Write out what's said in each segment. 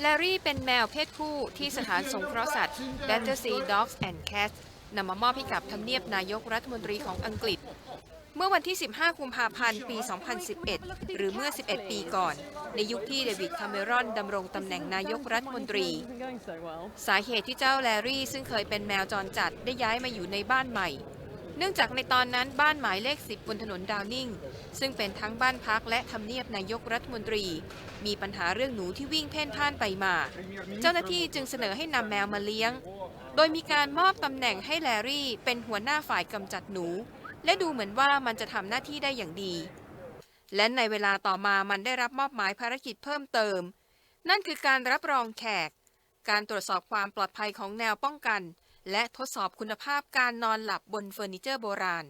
แลรี่เป็นแมวเพศผู้ที่สถานสงเคราะห์สัตว์ Battersea Dogs and Cats นำมามอบให้กับทำเนียบนายกรัฐมนตรีของอังกฤษ เมื่อวันที่ 15 กุมภาพันธ์ ปี 2011 หรือเมื่อ 11 ปีก่อน ในยุคที่เดวิดคาเมรอนดำรงตำแหน่งนายกรัฐมนตรี สาเหตุที่เจ้าแลรี่ซึ่งเคยเป็นแมวจรจัดได้ย้ายมาอยู่ในบ้านใหม่ เนื่องจากในตอนนั้นบ้านหมายเลข 10 บนถนนดาวนิงซึ่งเป็นทั้งบ้านพักและทำเนียบนายกรัฐมนตรี มีปัญหาเรื่องหนูที่วิ่งเพ่นพ่านไปมา เจ้าหน้าที่จึงเสนอให้นำแมวมาเลี้ยง โดยมีการมอบตำแหน่งให้แลรี่ เป็นหัวหน้าฝ่ายกำจัดหนู และดูเหมือนว่ามันจะทำหน้าที่ได้อย่างดี และในเวลาต่อมามันได้รับมอบหมายภารกิจเพิ่มเติม นั่นคือการรับรองแขก การตรวจสอบความปลอดภัยของแนวป้องกัน และทดสอบคุณภาพการนอนหลับบนเฟอร์นิเจอร์โบราณ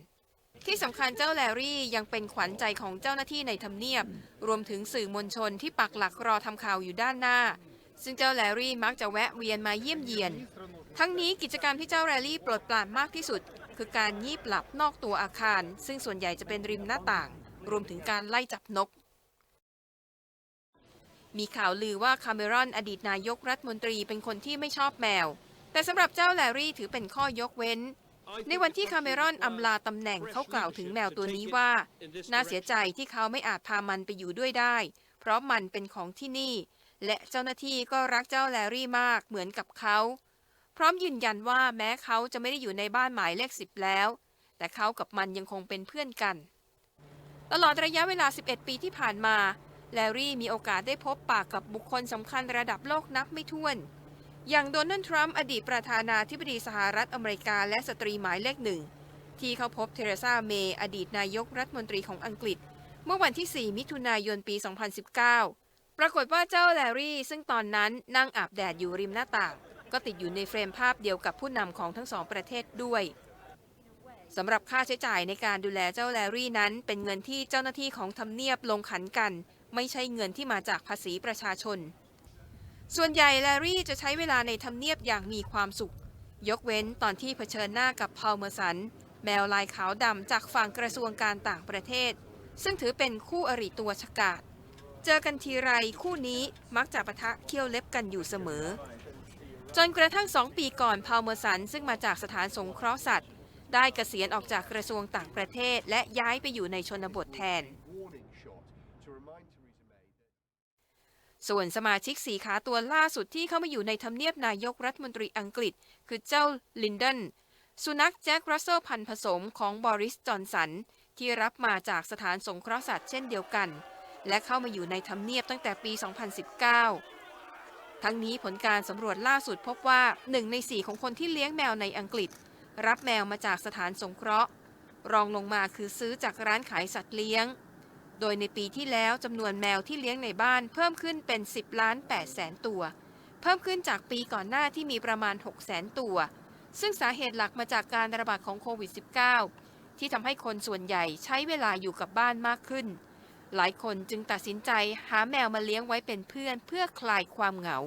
ที่สำคัญเจ้าแลรี่ยังเป็นขวัญใจของเจ้าหน้าที่ในทำเนียบ รวมถึงสื่อมวลชนที่ปักหลักรอทำข่าวอยู่ด้านหน้า ซึ่งเจ้าแลรี่มักจะแวะเวียนมาเยี่ยมเยียน ทั้งนี้กิจกรรมที่เจ้าแลลี่โปรดปรานมากที่สุด คือการยีบหลับนอกตัวอาคาร ซึ่งส่วนใหญ่จะเป็นริมหน้าต่าง รวมถึงการไล่จับนกมีข่าวลือว่าคาเมรอนอดีตนายกรัฐมนตรีเป็นคนที่ไม่ชอบแมว แต่สำหรับเจ้าแลรี่ถือเป็นข้อยกเว้น ในวันที่คาเมรอนอำลาตำแหน่งเขากล่าวถึงแมวตัวนี้ว่า น่าเสียใจที่เขาไม่อาจพามันไปอยู่ด้วยได้ เพราะมันเป็นของที่นี่ และเจ้าหน้าที่ก็รักเจ้าแลรี่มากเหมือนกับเขา พร้อมยืนยันว่าแม้เขาจะไม่ได้อยู่ในบ้านหมายเลขสิบแล้ว แต่เขากับมันยังคงเป็นเพื่อนกัน ตลอดระยะเวลา 11 ปีที่ผ่านมาแลรี่มีโอกาสได้พบปากกับบุคคลสำคัญระดับโลกนับไม่ถ้วน อย่างโดนัลด์ทรัมป์อดีตประธานาธิบดีสหรัฐอเมริกาและสตรีหมายเลขหนึ่ง ที่เขาพบเทเรซาเมย์อดีตนายกรัฐมนตรีของอังกฤษ เมื่อวันที่ 4 มิถุนายนปี 2019 ปรากฏว่าเจ้าแลรี่ ซึ่งตอนนั้นนั่งอาบแดดอยู่ริมหน้าต่าง ก็ติดอยู่ในเฟรมภาพเดียวกับผู้นำของทั้งสองประเทศด้วยสำหรับค่าใช้จ่ายในการดูแลเจ้าแลรี่นั้น เป็นเงินที่เจ้าหน้าที่ของทำเนียบลงขันกัน ไม่ใช่เงินที่มาจากภาษีประชาชน ส่วนใหญ่แลรี่จะใช้เวลาในทำเนียบอย่างมีความสุข ยกเว้นตอนที่เผชิญหน้ากับพอลเมอร์สัน แมวลายขาวดำจากฝั่งกระทรวงการต่างประเทศ ซึ่งถือเป็นคู่อริตัวฉกาจเจอกันทีไรคู่นี้มักจะปะทะเขี้ยวเล็บกันอยู่เสมอ จนกระทั่งสองปีก่อนพาวเมอร์สันซึ่งมาจากสถานสงเคราะห์สัตว์ ได้เกษียณออกจากกระทรวงต่างประเทศ และย้ายไปอยู่ในชนบทแทน ส่วนสมาชิกสีขาตัวล่าสุดที่เข้ามาอยู่ในทำเนียบนายกรัฐมนตรีอังกฤษ คือเจ้าลินเดนสุนัขแจ็ครัสเซลพันธ์ผสมของบอริสจอนสัน ที่รับมาจากสถานสงเคราะห์สัตว์เช่นเดียวกัน และเข้ามาอยู่ในทำเนียบตั้งแต่ปี 2019 ทั้งนี้ผลการสำรวจล่าสุดพบว่าหนึ่งในสี่ของคนที่เลี้ยงแมวในอังกฤษ รับแมวมาจากสถานสงเคราะห์ รองลงมาคือซื้อจากร้านขายสัตว์เลี้ยง โดยในปีที่แล้วจำนวนแมวที่เลี้ยงในบ้านเพิ่มขึ้นเป็น 10ล้าน8แสนตัว เพิ่มขึ้นจากปีก่อนหน้าที่มีประมาณ6แสนตัว ซึ่งสาเหตุหลักมาจากการระบาดของโควิด -19 ที่ทำให้คนส่วนใหญ่ใช้เวลาอยู่กับบ้านมากขึ้น หลายคนจึงตัดสินใจหาแมวมาเลี้ยงไว้เป็นเพื่อนเพื่อคลายความเหงา